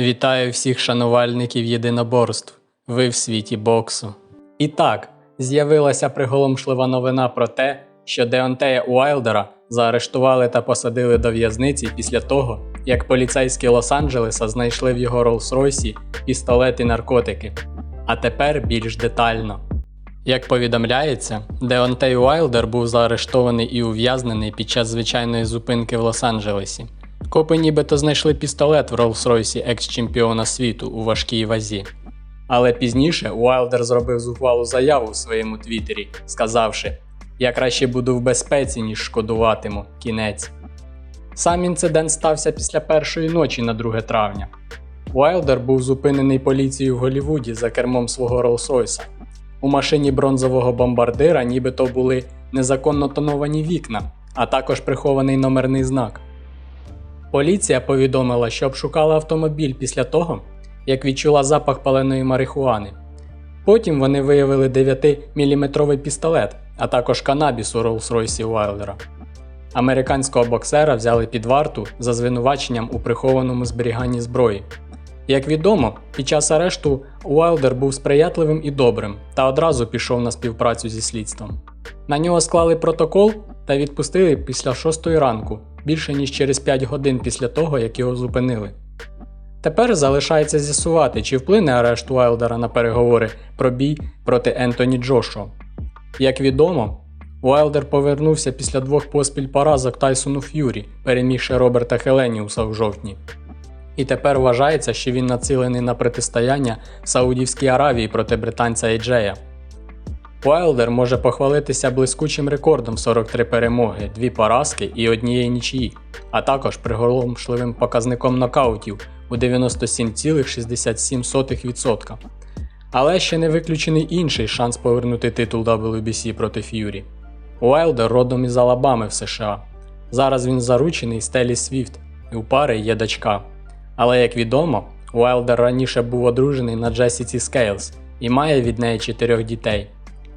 Вітаю всіх шанувальників єдиноборств. Ви в світі боксу. І так, з'явилася приголомшлива новина про те, що Деонтея Уайлдера заарештували та посадили до в'язниці після того, як поліцейські Лос-Анджелеса знайшли в його Роллс-Ройсі пістолет і наркотики. А тепер більш детально. Як повідомляється, Деонтей Уайлдер був заарештований і ув'язнений під час звичайної зупинки в Лос-Анджелесі. Копи нібито знайшли пістолет в Роллс-Ройсі екс-чемпіона світу у важкій вазі. Але пізніше Уайлдер зробив зухвалу заяву в своєму твіттері, сказавши: Я краще буду в безпеці, ніж шкодуватиму. Кінець. Сам інцидент стався після першої ночі на 2 травня. Уайлдер був зупинений поліцією в Голлівуді за кермом свого Роллс-Ройса. У машині бронзового бомбардира нібито були незаконно тоновані вікна, а також прихований номерний знак. Поліція повідомила, що обшукала автомобіль після того, як відчула запах паленої марихуани. Потім вони виявили 9-мм пістолет, а також канабіс у Роллс-Ройсі Уайлдера. Американського боксера взяли під варту за звинуваченням у прихованому зберіганні зброї. Як відомо, під час арешту Уайлдер був сприятливим і добрим та одразу пішов на співпрацю зі слідством. На нього склали протокол та відпустили після 6 ранку, більше ніж через 5 годин після того, як його зупинили. Тепер залишається з'ясувати, чи вплине арешт Уайлдера на переговори про бій проти Ентоні Джошуа. Як відомо, Уайлдер повернувся після двох поспіль поразок Тайсону Ф'юрі, перемігши Роберта Хеленіуса в жовтні. І тепер вважається, що він націлений на протистояння Саудівській Аравії проти британця Ейджея. Уайлдер може похвалитися блискучим рекордом 43 перемоги, 2 поразки і однієї нічиї, а також приголомшливим показником нокаутів у 97,67%. Але ще не виключений інший шанс повернути титул WBC проти Ф'юрі. Уайлдер родом із Алабами в США. Зараз він заручений Стелі Свіфт, і у пари є дочка. Але як відомо, Уайлдер раніше був одружений на Джесіці Скейлс і має від неї чотирьох дітей.